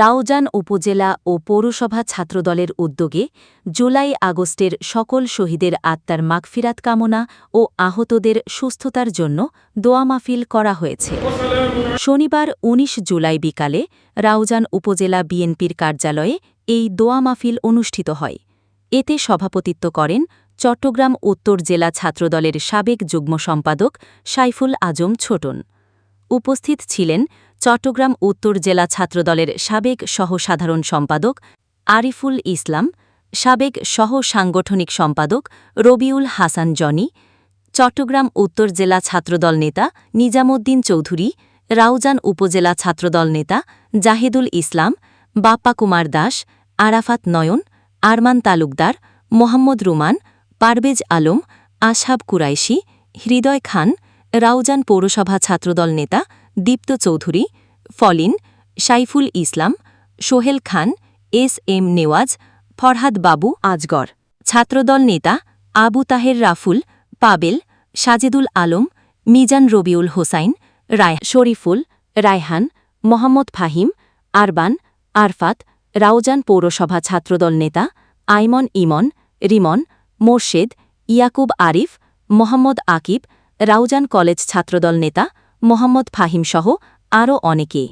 রাউজান উপজেলা ও পৌরসভা ছাত্রদলের উদ্যোগে জুলাই আগস্টের সকল শহীদের আত্মার মাগফিরাত কামনা ও আহতদের সুস্থতার জন্য দোয়া মাহফিল করা হয়েছে। শনিবার ১৯ জুলাই বিকালে রাউজান উপজেলা বিএনপির কার্যালয়ে এই দোয়া মাহফিল অনুষ্ঠিত হয়। এতে সভাপতিত্ব করেন চট্টগ্রাম উত্তর জেলা ছাত্রদলের সাবেক যুগ্ম সম্পাদক সাইফুল আজম ছোটন। উপস্থিত ছিলেন চট্টগ্রাম উত্তর জেলা ছাত্রদলের সাবেক সহ সাধারণ সম্পাদক আরিফুল ইসলাম, সাবেক সহ সাংগঠনিক সম্পাদক রবিউল হাসান জনি, চট্টগ্রাম উত্তর জেলা ছাত্রদল নেতা নিজামুদ্দিন চৌধুরী, রাউজান উপজেলা ছাত্রদল নেতা জাহিদুল ইসলাম, বাপ্পা কুমার দাস, আরাফাত নয়ন, আরমান তালুকদার, মোহাম্মদ রুমান, পারভেজ আলম, আশহাব কুরাইশি, হৃদয় খান, রাউজান পৌরসভা ছাত্রদল নেতা দীপ্ত চৌধুরী, ফলিন সাইফুল ইসলাম, সোহেল খান, এস এম নেওয়াজ, ফরহাদ বাবু আজগর। ছাত্রদল নেতা আবু তাহের রাফুল, পাবেল, সাজেদুল আলম, মিজান রবিউল হোসাইন রায় শরীফুল, রায়হান, মোহাম্মদ ফাহিম, আরবান, আরফাত রাউজান পৌরসভা ছাত্রদল নেতা আইমন ইমন, রিমন, মোর্শেদ, ইয়াকুব আরিফ, মোহাম্মদ আকিব রাউজান কলেজ ছাত্রদল নেতা মোহাম্মদ ফাহিমসহ আরও অনেকে।